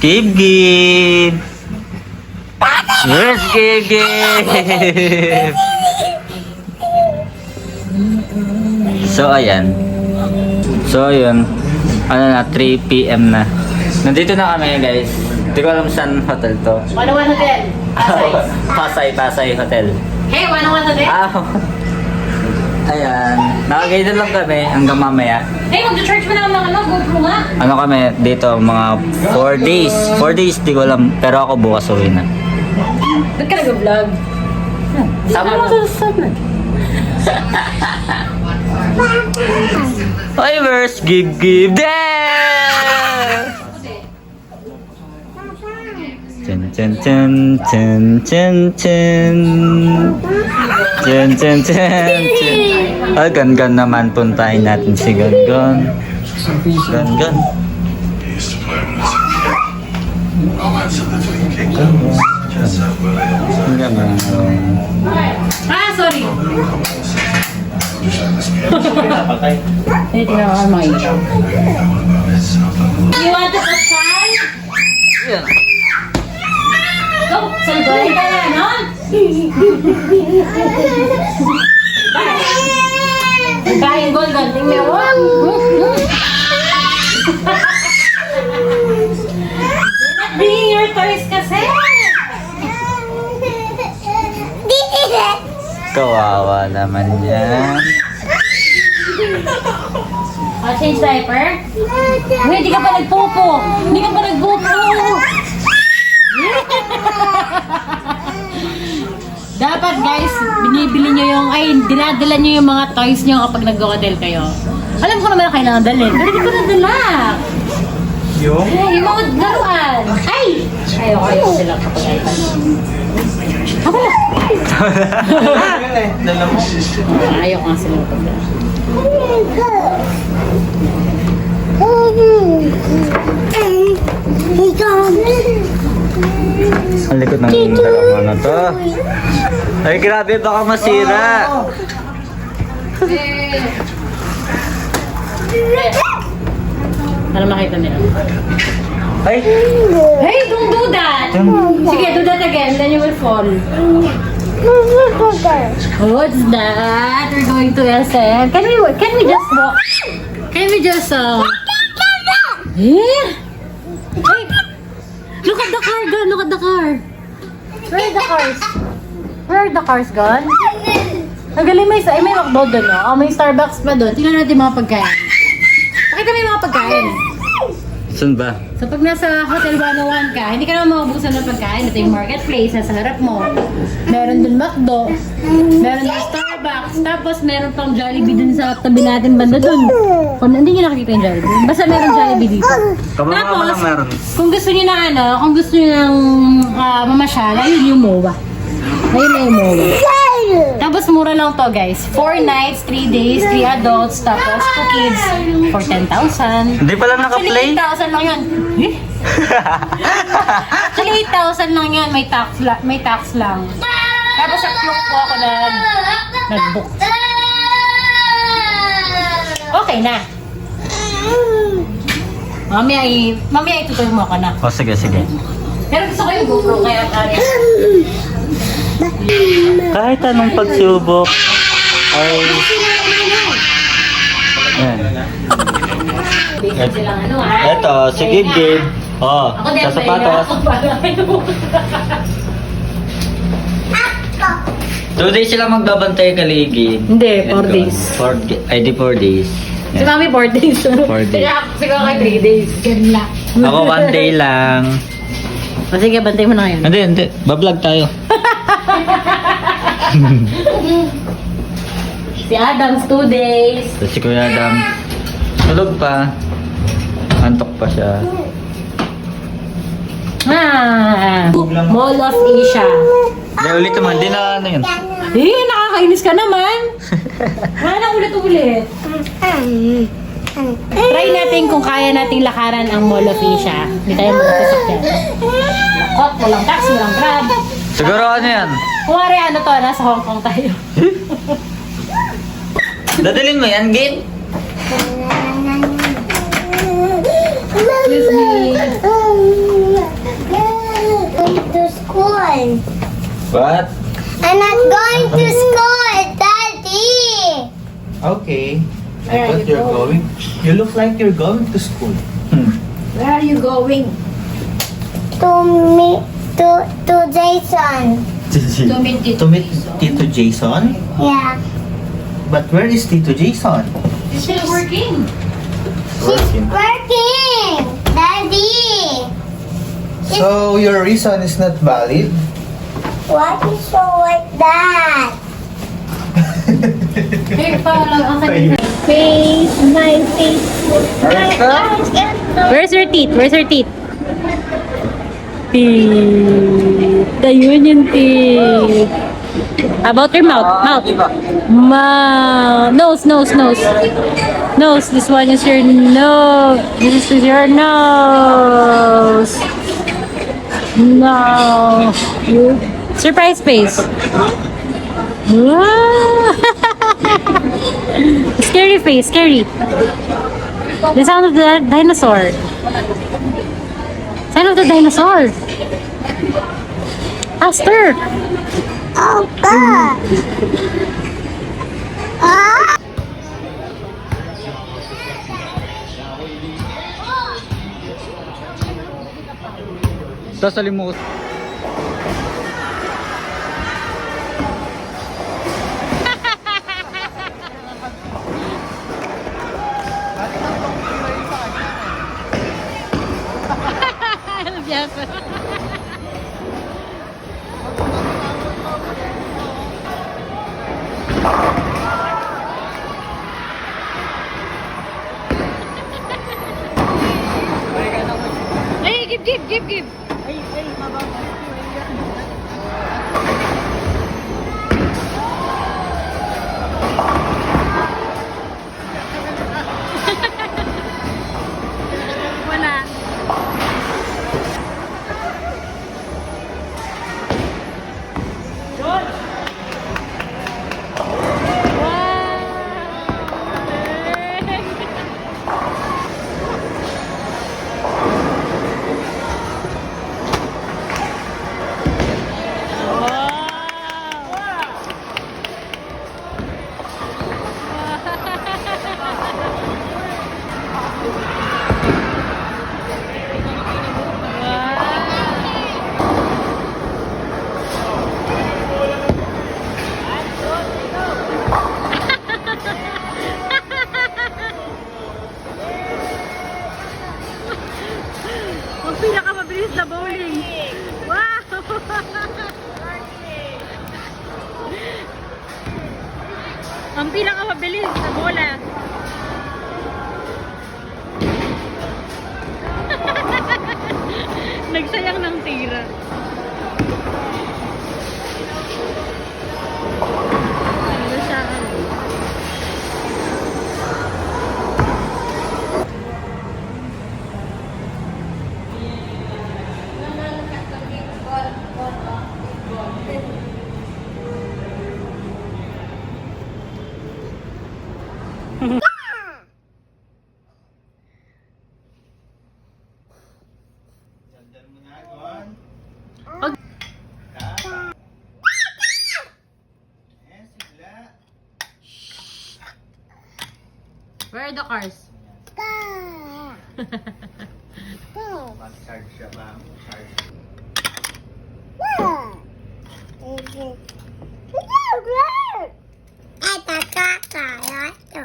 Gabe? Where's Gabe Gabe? So, ayan. So, ayun. Ano na, 3 p.m. na. Nandito na kami, guys. Hindi ko alam saan hotel to. 101 Hotel. Pasay. Pasay, Pasay Hotel. Hey, 101 Hotel. Ah, ayan. Nakagay na lang kami hanggang mamaya. Hey, mag-charge mo na ng ano, GoPro nga. Ano kami dito, mga 4 days. 4 days, di ko alam. Pero ako bukas uwi na. Ba't ka nag-vlog? Sama na. sa sama? Hi, verse, give, give, there! Chen, chen, chen, chen, chen, chen. Chen, chen, chen. Ah, gan-gan naman puntahin natin si Gan-gan. Gan-gan. Gan-gan. Ah, sorry. wish I was scared. Hey, tingnan ko ang mga done You want to try? Go! Salbahin ka na, no? Kain gold, gold. Tingnan mo. Bringing your toys kasi. Kawawa naman yan. Oh, change diaper? Hindi ka pa nagpupo. Hindi ka pa nagpupo. Dapat guys, binibili nyo yung, ay, dinadala nyo yung mga toys nyo kapag nag-hotel kayo. Alam ko naman na kailangan dalhin, pero hindi ko nadala. Yung? Ay, yung mga laruan. Ay! Ayoko, ayoko sila kapag ay. Ako na. Dala mo. Ayoko nga sila kapag Ang likod ng dalawang ano to. Ay, grabe, baka masira. Para makita nila. Ay, Hey, don't do that! Sige, do that again, then you will fall. What's that? We're going to SM. Can we, can we just walk? Can we just, uh... Eh? Look at the car, girl! Look at the car! Where are the cars? Where are the cars gone? Ang galing may, ay, may McDo doon, no? Oh, may Starbucks pa doon. Tingnan natin mga pagkain. Pakita mo yung mga pagkain. Saan ba? So pag nasa Hotel 101 ka, hindi ka naman maubusan ng pagkain. Ito yung marketplace, nasa harap mo. Meron dun McDo, meron dun Starbucks, tapos meron pang Jollibee dun sa tabi natin banda dun. Kung hindi nyo nakikita yung Jollibee, basta meron Jollibee dito. Mo lang meron. kung gusto nyo na ano, kung gusto nyo ng uh, mamasyal, ayun yung MOA. Ayun na yung MOA. Tapos mura lang to guys. 4 nights, 3 days, 3 adults, tapos 2 kids for 10,000. Hindi pala naka-play? Actually, 8,000 lang yun. Eh? Actually, 8,000 lang yun. May tax, la- may tax lang. Tapos sa clock po ako nag, nag-book. Okay na. Mamaya, i- mamaya itutuloy mo ako na. o, sige, sige. Pero gusto ko yung GoPro kaya kaya. Kahit anong pagsubok ay... Yan. Eto, si Gib Gib. Oh, sa sapatos. Two days sila magbabantay kaligi. Hindi, four days. Four, ay, di four days. Si Yan. Mami 4 days. Four days. Kaya siguro kay 3 days. Ganun lang. Ako one day lang. O sige, bantay mo na ngayon. Hindi, hindi. Bablog tayo. Si Adams, 2 days. Tapos si Kuya Adam, tulog pa. Antok pa siya. Ah, Mall of Asia. Hindi, ulit naman. Hindi na ano yun. Eh, nakakainis ka naman. Wala na ulit-ulit. Try natin kung kaya nating lakaran ang Mall of Asia. Hindi tayo magkasakyan. Lakot, walang tax, walang grab. Siguro ano yan? Kumari ano to, nasa Hong Kong tayo. Dadalhin mo yan, Gabe? Excuse me. To school. What? I'm not going to school, Daddy. Okay. I Where are thought you you're going? going. You look like you're going to school. Hmm. Where are you going? To me, to to Jason. To meet Tito To meet Jason. Tito Jason? Yeah. But where is Tito Jason? She's still working. She's working, Daddy. So your reason is not valid? What is so like that? Here, follow ang. Face, my face, my eyes, and Where's your teeth? Where's your teeth? Teeth. Ayun yung teeth. About your mouth. Mouth. Mouth. Nose, nose, nose. Nose. This one is your nose. This is your nose. No. Surprise face. Scary face. Scary. The sound of the dinosaur. Sound of the dinosaur. Faster. Oh God! Ah! Mo ko. Ay, give, give, give, give. Wala. Ang pinakamabilis na bola. Nagsayang ng tira. Where are the cars? Mag-charge siya ba? Charge. Ay, tatakaya ito.